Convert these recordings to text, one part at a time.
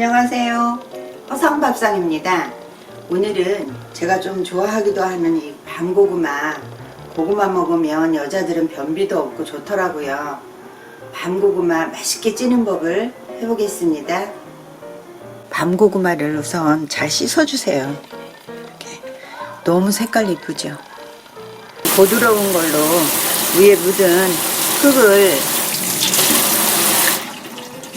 안녕하세요. 허상밥상입니다. 오늘은 제가 좀 좋아하기도 하는 이 밤고구마. 고구마 먹으면 여자들은 변비도 없고 좋더라고요. 밤고구마 맛있게 찌는 법을 해보겠습니다. 밤고구마를 우선 잘 씻어주세요. 너무 색깔 이쁘죠? 부드러운 걸로 위에 묻은 흙을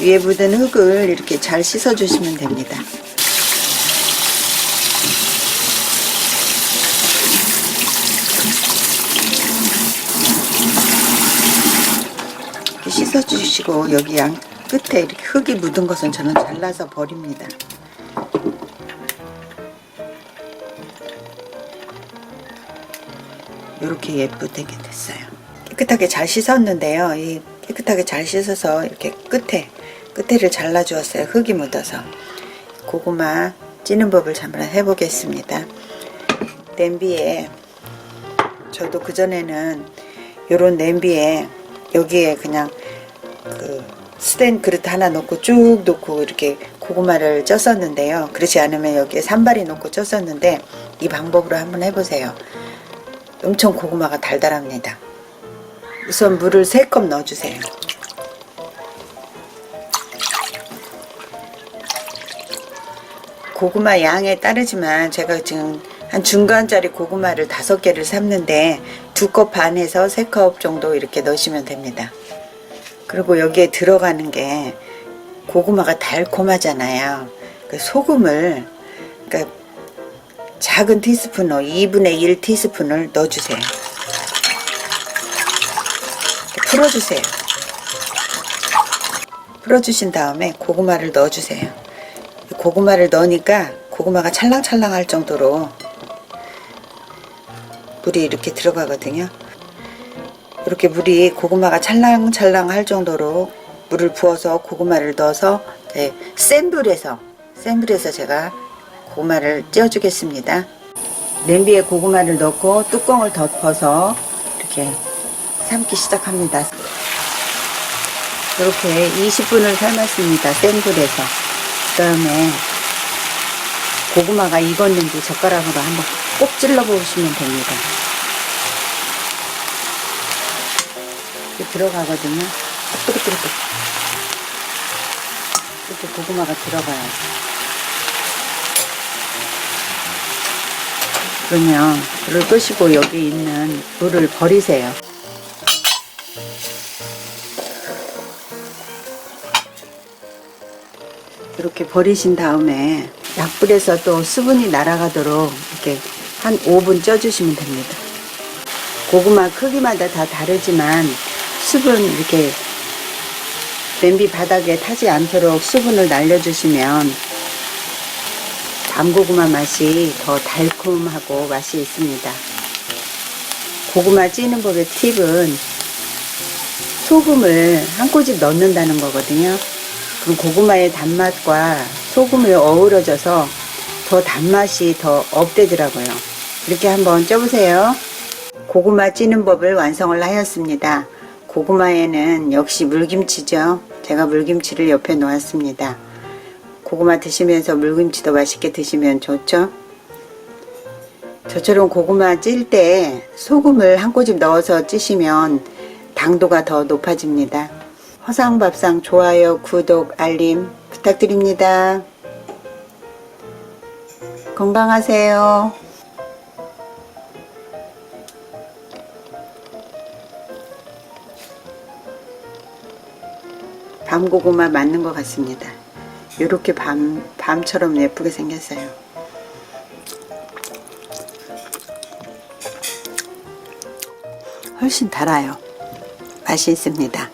위에 묻은 흙을 이렇게 잘 씻어주시면 됩니다. 이렇게 씻어주시고 여기 양 끝에 이렇게 흙이 묻은 것은 저는 잘라서 버립니다. 이렇게 예쁘게 됐어요. 깨끗하게 잘 씻었는데요. 이 깨끗하게 잘 씻어서 이렇게 끝에 끝에를 잘라 주었어요. 흙이 묻어서 고구마 찌는 법을 한번 해보겠습니다. 냄비에 저도 그 전에는 요런 냄비에 여기에 그냥 그 스텐 그릇 하나 놓고 쭉 놓고 이렇게 고구마를 쪘었는데요. 그렇지 않으면 여기에 산발이 놓고 쪘었는데 이 방법으로 한번 해보세요. 엄청 고구마가 달달합니다. 우선 물을 3컵 넣어주세요. 고구마 양에 따르지만 제가 지금 한 중간짜리 고구마를 다섯 개를 삶는데 두 컵 반에서 세 컵 정도 이렇게 넣으시면 됩니다. 그리고 여기에 들어가는 게 고구마가 달콤하잖아요. 그 소금을 그러니까 작은 티스푼으로 2분의 1 티스푼을 넣어주세요. 풀어주세요. 풀어주신 다음에 고구마를 넣어주세요. 고구마를 넣으니까 고구마가 찰랑찰랑 할 정도로 물이 이렇게 들어가거든요. 이렇게 물이 고구마가 찰랑찰랑 할 정도로 물을 부어서 고구마를 넣어서 네, 센 불에서 센 불에서 제가 고구마를 찌어주겠습니다. 냄비에 고구마를 넣고 뚜껑을 덮어서 이렇게 삶기 시작합니다. 이렇게 20분을 삶았습니다. 센 불에서. 그 다음에 고구마가 익었는지 젓가락으로 한번 꼭 찔러 보시면 됩니다. 이렇게 들어가거든요. 뚜룩뚜룩 이렇게 고구마가 들어가요. 그러면 불을 끄시고 여기 있는 물을 버리세요. 이렇게 버리신 다음에 약불에서 또 수분이 날아가도록 이렇게 한 5분 쪄주시면 됩니다. 고구마 크기마다 다 다르지만 수분 이렇게 냄비 바닥에 타지 않도록 수분을 날려주시면 밤고구마 맛이 더 달콤하고 맛이 있습니다. 고구마 찌는 법의 팁은 소금을 한 꼬집 넣는다는 거거든요. 그럼 고구마의 단맛과 소금을 어우러져서 더 단맛이 더 업되더라고요. 이렇게 한번 쪄보세요. 고구마 찌는 법을 완성을 하였습니다. 고구마에는 역시 물김치죠. 제가 물김치를 옆에 놓았습니다. 고구마 드시면서 물김치도 맛있게 드시면 좋죠. 저처럼 고구마 찔 때 소금을 한 꼬집 넣어서 찌시면 당도가 더 높아집니다. 허상밥상 좋아요, 구독, 알림 부탁드립니다. 건강하세요. 밤고구마 맞는 것 같습니다. 이렇게 밤, 밤처럼 예쁘게 생겼어요. 훨씬 달아요. 맛이 있습니다.